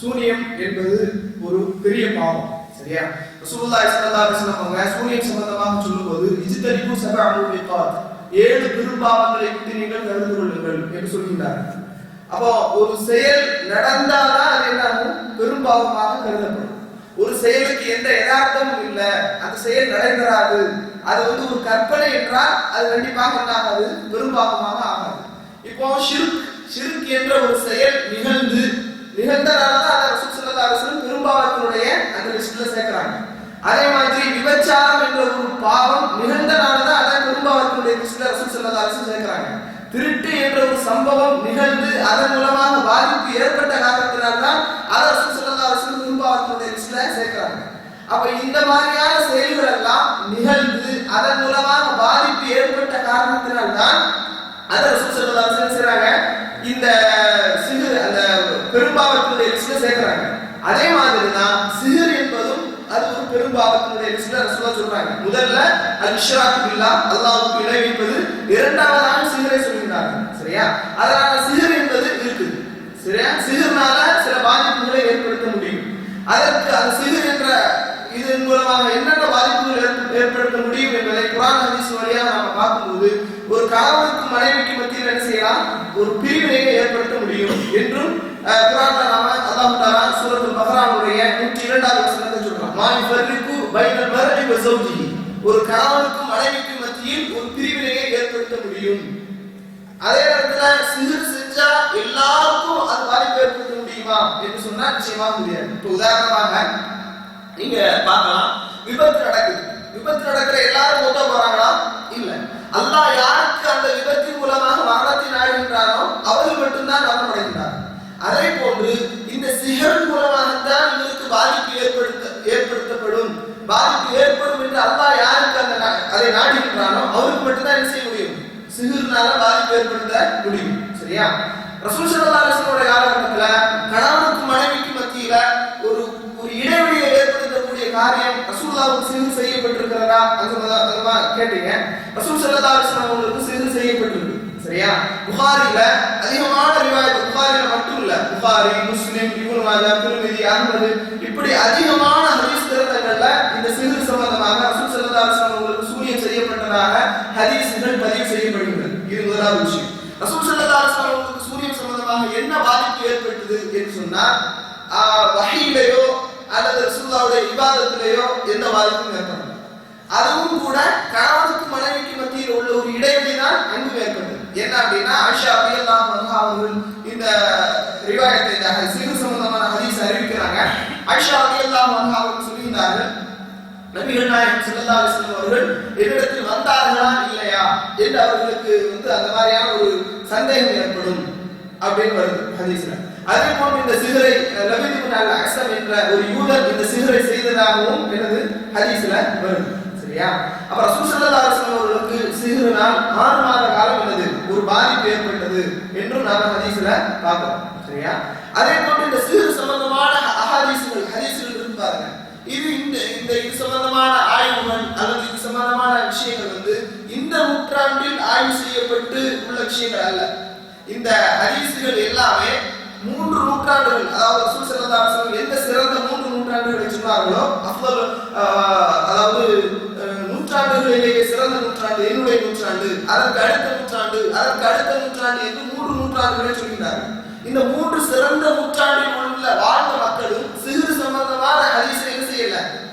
சூனியம் என்பது ஒரு பெரிய பாவம் சரியா? ரசூலுல்லாஹி ஸல்லல்லாஹு அலைஹி வஸல்லம் அவங்க சூனியம் சம்பந்தமாக சொல்லும்போது இஜ்தரிபு சபஅ முபிகாத் ஏழு பெரும்பாவங்களை விட்டு நீங்கள் தவிர்த்து கொள்ளுங்கள் என்று சொல்கின்றார்கள். அப்போ ஒரு செயல் நடந்தாதான் அது என்ன பெரும்பாவமாக கருதப்படும். ஒரு செயலுக்கு எந்த யதார்த்தமும் இல்லை அந்த செயல் நடைபெறாது. அது வந்து ஒரு கற்பனை என்றால் அது கண்டிப்பாக என்ன ஆகாது பெரும்பாவமாக ஆகாது. இப்போ ஷிர்க் ஷிர்க் என்ற ஒரு செயல் நிகழ்ந்து நிகழ்ந்தனால தான் அதை ரசூல் ஸல்லல்லாஹு அலைஹி பெரும்பாவத்தினுடைய அந்த லிஸ்ட்ல சேர்க்கிறாங்க. அதே மாதிரி விபச்சாரம் என்ற ஒரு பாவம் நிகழ்ந்தனால தான் அதை பெரும்பாவத்தினுடைய லிஸ்ட்ல ரசூல் ஸல்லல்லாஹு அரசு சேர்க்கிறாங்க. திருட்டு என்ற ஒரு சம்பவம் நிகழ்ந்து அதன் மூலமாக பாதிப்பு ஏற்பட்ட காரணத்தினால்தான் அதை ரசூல் ஸல்லல்லாஹு அரசு பெரும்பாவத்தினுடைய லிஸ்ட்ல சேர்க்கிறாங்க. அப்ப இந்த மாதிரியான செயல்கள் எல்லாம் நிகழ்ந்து அதன் மூலமாக பாதிப்பு ஏற்பட்ட காரணத்தினால்தான் அதை ரசூல் ஸல்லல்லாஹு அலைஹி வஸல்லம் செய்றாங்க இந்த சிறு அந்த பெரும்பாவத்தினுடைய லிஸ்ட்ல சேர்க்கறாங்க அதே மாதிரி தான் சிஹர் என்பதும் அது ஒரு லிஸ்ட்ல ரசூலா சொல்றாங்க. முதல்ல அல் இஷ்ராக் பில்லாஹ் அல்லாஹ்வுக்கு இணை வைப்பது இரண்டாவதாக சிஹரை சொல்கிறாங்க சரியா? அதனால சிஹர் என்பது இருக்குது. சரியா? சிஹர்னால சில பாதிப்புகளை ஏற்படுத்த முடியும். அதற்கு அந்த சிஹர் என்ற இதன் மூலமாக என்னென்ன பாதிப்புகள் ஏற்படுத்த முடியும் என்பதை குரான் ஹதீஸ் வழியாக நாம பார்க்கும்போது ஒரு கணவனுக்கும் மனைவிக்கு மத்தியில் என்ன செய்யலாம்? ஒரு பிரிவினையை ஏற்படுத்த முடியும் என்றும் குரான் நாம அல்லாஹ் தாலா சூரத்துல் பக்ராவுடைய நூற்றி இரண்டாவது வசனத்தை பைனல் மர்இ வ ஒரு கணவனுக்கும் மனைவிக்கும் மத்தியில் ஒரு பிரிவினையை ஏற்படுத்த முடியும். அதே நேரத்தில் சிறு செஞ்சா எல்லாருக்கும் அது பாதிப்பு ஏற்படுத்த முடியுமா என்று சொன்னா நிச்சயமா முடியாது. இப்போ உதாரணமாக நீங்க பார்க்கலாம். விபத்து நடக்குது. விபத்து நடக்கிற எல்லாரும் மூத்த போறாங்களா? இல்ல. அல்லாஹ் யாருக்கு அந்த விபத்தின் மூலமாக மரணத்தை நாடுகின்றானோ அவர்கள் மட்டும்தான் மரணம் அடைகின்றார் அதே போன்று இந்த சிகர் மூலமாகத்தான் இவருக்கு பாதிப்பு ஏற்படுத்த ஏற்படுத்தப்படும் பாதிப்பு ஏற்படும் என்று அல்லாஹ் யாருக்கு அந்த நா- அதை நாடுகின்றானோ அவருக்கு மட்டும்தான் என்ன செய்ய முடியும்? சிகிர்னால பாதிப்பு ஏற்படுத்த முடியும். சரியா? ரசூல் ஸல்லல்லாஹு அலைஹி காலகட்டத்துல கணவனுக்கும் மனைவிக்கு மத்தியில ஒரு ஒரு இடைவெளியை ஏற்படுத்தக்கூடிய காரியம் ரசூல்லாவுக்கு சிறு செய்யப்பட்டிருக்கிறதா? அதுவா கேட்டீங்க. ரசூல் ஸல்லல்லாஹு அலைஹி அவங்களுக்கு சிறு செய்யப்பட்டிருக்கு. சரியா? புகாரில அதிகமான ரிவாயத் புகாரில மட்டும் இல்ல. புகாரி முஸ்லிம் இவன் மாதா திருமிதி அஹ்மது இப்படி அதிகமான ஹதீஸ் கிரந்தங்கள்ல இந்த சிறு சம்பந்தமாக ரசூல் ஸல்லல்லாஹு அலைஹி வஸல்லம் அவங்களுக்கு சூனியம் செய்யப்பட்டதாக ஹதீஸ்கள் பதிவு செய்யப்படுகின்றன. இது முதலாவது விஷயம். ரசூல் சல்லா அவர்களுக்கு சூரியன் சம்பந்தமாக என்ன பாதிப்பு ஏற்பட்டது என்று சொன்னால் வகையிலேயோ அல்லது ரசூல்லாவுடைய விவாதத்திலேயோ எந்த பாதிப்பும் ஏற்படல அதுவும் கூட கணவனுக்கு மனைவிக்கு மத்தியில் உள்ள ஒரு இடைவெளி தான் அங்கும் ஏற்பட்டது. என்ன அப்படின்னா ஆஷா அபியல்லா அன்ஹா அவர்கள் இந்த ரிவாயத்தை இந்த சிறு சம்பந்தமான ஹதீஸ் அறிவிக்கிறாங்க ஆயிஷா ரலியல்லாஹு அன்ஹா அவர்கள் சொல்லுகிறார்கள் நபிகள் நாயகம் ஸல்லல்லாஹு அவர்கள் என்னிடத்தில் வந்தார்களா இல்லையா என்று அவர்களுக்கு வந்து அந்த மாதிரியான ஒரு சந்தேகம் ஏற்படும் அப்படின்னு வருது ஹதீஸ்ல. அதே போன்று இந்த சிகரை லபித் இப்னு அல் என்ற ஒரு யூதர் இந்த சிகரை செய்ததாகவும் எனது ஹதீஸ்ல வருது. சரியா? அப்ப ரசூல் ஸல்லல்லாஹு அலைஹி அவர்களுக்கு சிகரினால் ஆறு மாத காலம் என்னது? ஒரு பாதிப்பு ஏற்பட்டது என்றும் நாம ஹதீஸ்ல பார்க்கிறோம். சரியா? அதே போன்று இந்த சிகர் சம்பந்தமான அஹாதீசுகள் ஹதீஸ்கள் இருக்கு பாருங்க. இது இந்த இந்த இது சம்பந்தமான ஆய்வுகள் அல்லது இது சம்பந்தமான விஷயங்கள் வந்து இந்த நூற்றாண்டில் ஆய்வு செய்யப்பட்டு உள்ள விஷயங்கள் அல்ல. இந்த ஹதீசுகள் எல்லாமே மூன்று நூற்றாண்டுகள் அதாவது ரசூல் எந்த சிறந்த மூன்று நூற்றாண்டுகளை சொன்னார்களோ அஃதல் அதாவது நூற்றாண்டுகளிலேயே சிறந்த நூற்றாண்டு என்னுடைய நூற்றாண்டு அதற்கு அடுத்த நூற்றாண்டு அதற்கு அடுத்த நூற்றாண்டு என்று மூன்று நூற்றாண்டுகளை சொல்கிறார்கள் இந்த மூன்று சிறந்த நூற்றாண்டில் உள்ள வாழ்ந்த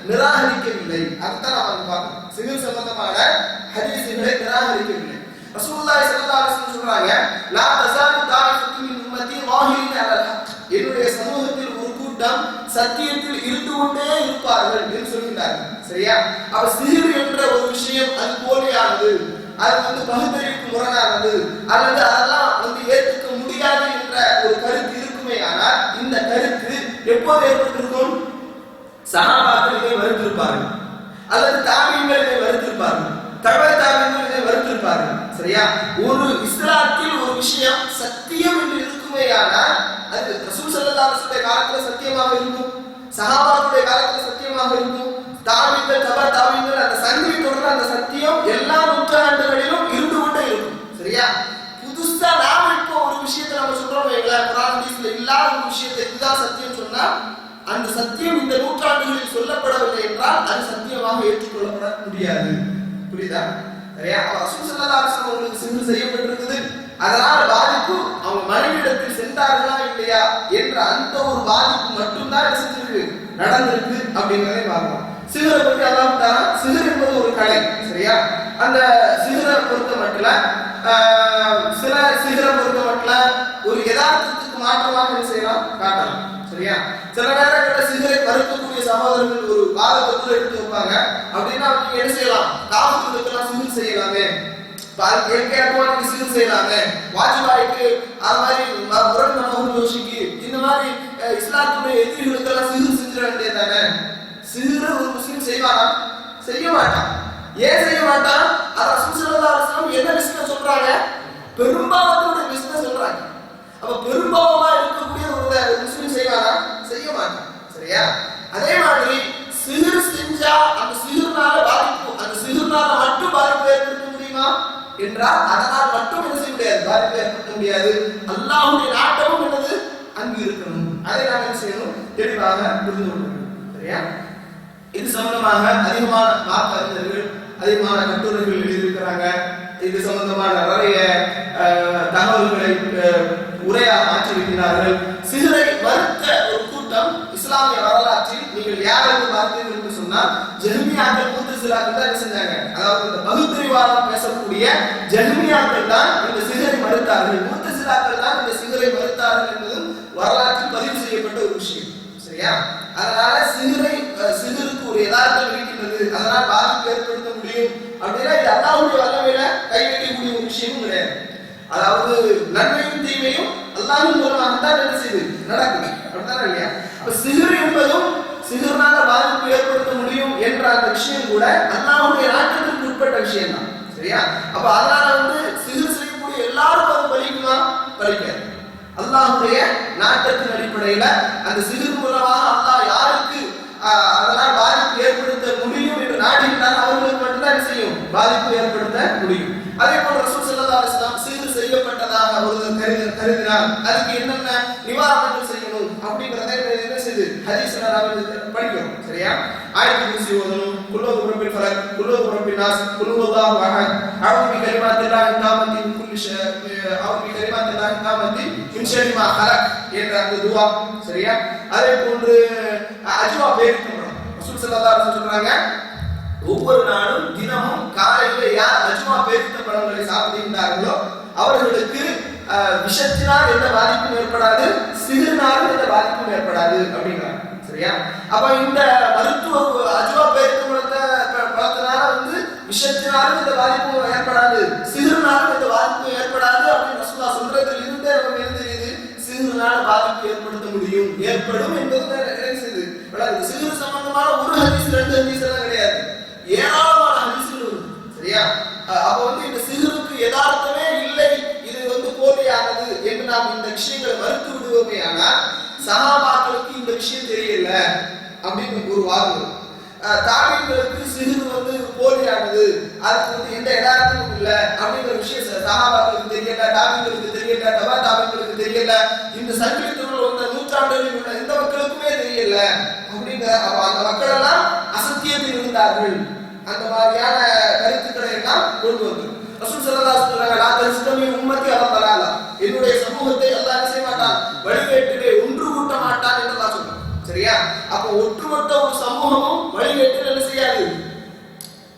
நிராகரிக்கவில்லை. அதுதான் நம்ம பார்க்கணும் சிறு சம்பந்தமான ஹதீஸுகளை நிராகரிக்கவில்லை. ரசூலுல்லாஹி ஸல்லல்லாஹு அலைஹி வஸல்லம் சொல்றாங்க லா தஸாலு தாயிஃபத்து மின் உம்மத்தி வாஹிரின் அலல் ஹக். என்னுடைய சமூகத்தில் ஒரு கூட்டம் சத்தியத்தில் இருந்து கொண்டே இருப்பார்கள் என்று சொல்கிறார்கள் சரியா? அப்ப சிறு என்ற ஒரு விஷயம் அது போலியானது. அது வந்து பகுத்தறிவுக்கு முரணானது. அல்லது அதெல்லாம் வந்து ஏற்றுக்க முடியாது என்ற ஒரு கருத்து இருக்குமே ஆனால் இந்த கருத்து எப்போது ஏற்பட்டிருக்கும் சகாபாக்கள் இதை மறுத்திருப்பார்கள். அல்லது தாபியங்கள் இதை மறுத்திருப்பார்கள். தகவல் தாபியங்கள் இதை சரியா? ஒரு இஸ்லாத்தில் ஒரு விஷயம் சத்தியம் என்று இருக்குமேயானால் அது ரசூல் சல்லதாசத்தை காலத்துல சத்தியமாக இருக்கும். சஹாபாக்களுடைய காலத்துல சத்தியமாக இருக்கும். தாபியங்கள் தபா தாபியங்கள் அந்த சங்கிலி தொடர்ந்து அந்த சத்தியம் எல்லா நூற்றாண்டுகளிலும் இருந்து கொண்டே இருக்கும். சரியா? புதுசா நாம இப்போ ஒரு விஷயத்தை நம்ம சொல்றோம் வைங்களேன். குரான் இல்லாத ஒரு விஷயத்தை இதுதான் சத்தியம் சொன்னா அந்த சத்தியம் இந்த நூற்றாண்டுகளில் சொல்லப்படவில்லை என்றால் அது சத்தியமாக ஏற்றுக்கொள்ளப்பட முடியாது. புரியுதா? சரியா? அப்ப ரசூல் ஸல்லல்லாஹு அலைஹி வஸல்லம் பாதிப்பு அவங்க மனைவிடத்தில் சென்றார்களா இல்லையா என்ற அந்த ஒரு பாதிப்பு மட்டும்தான் என்ன செஞ்சிருக்கு நடந்திருக்கு அப்படிங்கிறதை பார்க்கலாம் சிகரை பற்றி அதான் சிகர் என்பது ஒரு கலை சரியா? அந்த சிகரை பொறுத்த மட்டும் சில சிகரை பொறுத்த மட்டும் ஒரு யதார்த்தத்துக்கு மாற்றமாக என்ன செய்யலாம்? காட்டலாம் சரியா? சில நேரங்களில் சிந்தனை மறுக்கக்கூடிய சகோதரர்கள் ஒரு வாதத்தை கூட எடுத்து வைப்பாங்க. அப்படின்னா அவங்க என்ன செய்யலாம்? காவல்துறைக்கெல்லாம் சிகில் செய்யலாமே. கேட்கணும் சிகில் செய்யலாமே. வாஜ்பாய்க்கு அது மாதிரி முரண் மனோகர் ஜோஷிக்கு இந்த மாதிரி அஹ், இஸ்லாத்துடைய எதிரிகளுக்கெல்லாம் சிகில் செஞ்சிட வேண்டியதானே சிறு ஒரு முஸ்லீம் செய்வானா செய்ய மாட்டான். ஏன் செய்ய மாட்டான்? அது ரசூல் என்ன விஷயம் சொல்றாங்க? பெரும்பாலான விஷயம் சொல்றாங்க. அப்ப பெரும்பாவமா இருக்கக்கூடிய ஒரு ஒரு முஸ்லீம் செய்வானா செய்ய மாட்டான் சரியா? அதே மாதிரி சிறு செஞ்சா அந்த சிறுனால பாதிப்பு அந்த சிறுனால மட்டும் பாதிப்பு ஏற்படுத்த முடியுமா? என்றால் அதனால் மட்டும் என்ன செய்ய முடியாது? பாதிப்பு ஏற்படுத்த முடியாது. அல்லாஹ்வுடைய நாட்டமும் என்னது? அங்கு இருக்கணும். அதை நாம் என்ன செய்யணும்? தெளிவாக புரிந்து கொள்ளணும் சரியா? இது சம்பந்தமாக அதிகமான மார்க் அறிஞர்கள் அதிகமான கட்டுரைகள் எழுதியிருக்கிறாங்க. இது சம்பந்தமான நிறைய இருக்கிறார்கள் மாற்றியிருக்கிறார்கள் சிகரை மறுத்த ஒரு கூட்டம் இஸ்லாமிய வரலாற்றில் நீங்கள் யாருக்கு பார்த்தீர்கள் என்று சொன்னால் ஜெர்மியாக்கள் மூத்த சிலாக்கள் தான் என்ன செஞ்சாங்க. அதாவது இந்த பகுத்தறிவாதம் பேசக்கூடிய ஜெர்மியாக்கள் தான் இந்த சிகரை மறுத்தார்கள் மூத்த சிலாக்கள் தான் இந்த சிகரை மறுத்தார்கள் என்பதும் வரலாற்றில் பதிவு செய்யப்பட்ட ஒரு விஷயம் சரியா அதனால சிகரை அஹ், சிகருக்கு ஒரு யதார்த்தம் இருக்கின்றது அதனால் பாதிப்பு ஏற்படுத்த முடியும் அப்படின்னா இது அல்லாஹ்வுடைய வல்லமையில கை வைக்கக்கூடிய ஒரு விஷயமும் கிடையாது அதாவது நன்மையும் தீமையும் அல்லாஹ்வின் மூலமாக தான் என்ன செய்யுது நடக்குது அப்படித்தானே இல்லையா அப்ப சிகர் என்பதும் சிகர்னால பாதிப்பு ஏற்படுத்த முடியும் என்ற அந்த விஷயம் கூட அல்லாஹ்வுடைய நாட்டத்திற்கு உட்பட்ட விஷயம் தான் சரியா? அப்ப அதனால வந்து சிகர் செய்யக்கூடிய எல்லாருக்கும் அது பலிக்குமா? பலிக்காது. அல்லாஹுடைய நாட்டத்தின் அடிப்படையில அந்த சிறு மூலமாக அல்லாஹ் யாருக்கு அதெல்லாம் அதனால் பாதிப்பு ஏற்படுத்த முடியும் என்று நாடுகிறார் அவர்களுக்கு மட்டும்தான் செய்யும்? பாதிப்பு ஏற்படுத்த முடியும். அதே போல ரசூல் ஸல்லல்லாஹு செய்யப்பட்டதாக ஒருவர் கருதி கருதினார். அதுக்கு என்னென்ன நிவாரணங்கள் செய்யணும் அப்படிங்கிறத என்ன செய்யுது ஹதீஸ்ல நாம படிக்கிறோம் சரியா ஆயத்து குர்சி ஓதணும் குல்லு ரப்பில் ஃபலக் குல்லு ரப்பில் நாஸ் என்ற அந்த சரியா அதே போன்று அஜ்வா பேரிக்கும் ரசூல் ஸல்லல்லாஹு சொல்றாங்க ஒவ்வொரு நாளும் தினமும் காலையில யார் அஜ்மா பேரித்த பழங்களை சாப்பிடுகின்றார்களோ அவர்களுக்கு விஷத்தினால் எந்த பாதிப்பும் ஏற்படாது சிறுநாளும் எந்த பாதிப்பும் ஏற்படாது அப்படிங்கிறாங்க சரியா? அப்ப இந்த மருத்துவ அஜுவா பேரித்த பழத்தை பழத்தினால வந்து விஷத்தினாலும் இந்த பாதிப்பு ஏற்படாது. சிறுனாலும் இந்த பாதிப்பு ஏற்படாது அப்படின்னு ரசூலா சொல்றதுல இருந்தே நமக்கு என்ன தெரியுது சிறுனால பாதிப்பு ஏற்படுத்த முடியும். ஏற்படும் என்பது என்ன செய்யுது சிறு சம்பந்தமான ஒரு ஹதீஸ் ரெண்டு ஹதீஸ் எல்லாம் கிடையாது. ஏராளமான ஹதீஸ்கள் வருது சரியா? அப்ப வந்து இந்த சிறுவுக்கு யதார்த்தமே இல்லை. இது வந்து போலியானது என்று நாம் இந்த விஷயங்களை மறுத்து விடுவோமே ஆனால் சகாபாக்களுக்கு இந்த விஷயம் தெரியல அப்படின்னு ஒரு வாதம் வரும். சிறு வந்து போலியானது அதுக்கு வந்து எந்த யதார்த்தமும் இல்லை அப்படிங்கிற விஷயம் ச- சகாபாக்களுக்கு தெரியல தாபிகளுக்கு தெரியல தபா தாபிகளுக்கு தெரியல இந்த சங்கிலித்துள்ள உள்ள நூற்றாண்டுகளில் உள்ள எந்த மக்களுக்குமே தெரியல அப்படிங்கிற அந்த மக்கள் எல்லாம் அசத்தியத்தில் இருந்தார்கள். அந்த மாதிரியான கருத்துக்களை எல்லாம் கொண்டு வந்து ரசூல் ஸல்லல்லாஹு அலைஹி வஸல்லம் என்னுடைய சமூகத்தை அல்லாஹ் செய்ய மாட்டான்? வழிகேட்டிலே சரியா? அப்ப ஒட்டுமொத்த ஒரு சமூகமும் வழிகேட்டில் என்ன செய்யாது?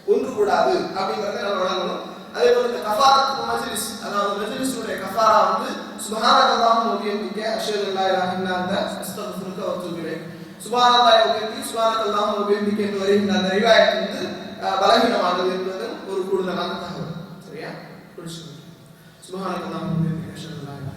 ஒன்று கூடாது அப்படிங்கறத நம்ம வழங்கணும். அதே போல இந்த கஃபாரத் மஜ்லிஸ் அதாவது மஜ்லிஸுடைய கஃபாரா வந்து சுபஹானக அல்லாஹும்ம வ பிஹம்திக அஷ்ஹது அல்லா இலாஹ இல்லா அன்த அஸ்தக்ஃபிருக வ அத்தூபு இலைக் சுபஹானல்லாஹி வ பிஹம்திஹி சுபஹானக அல்லாஹும்ம வ என்று வருகின்ற அந்த ரிவாயத் வந்து பலவீனமானது என்பது ஒரு கூடுதலான தகவல். சரியா? புரிச்சு சுபஹானக அல்லாஹும்ம வ பிஹம்திக அல்லா இலாஹ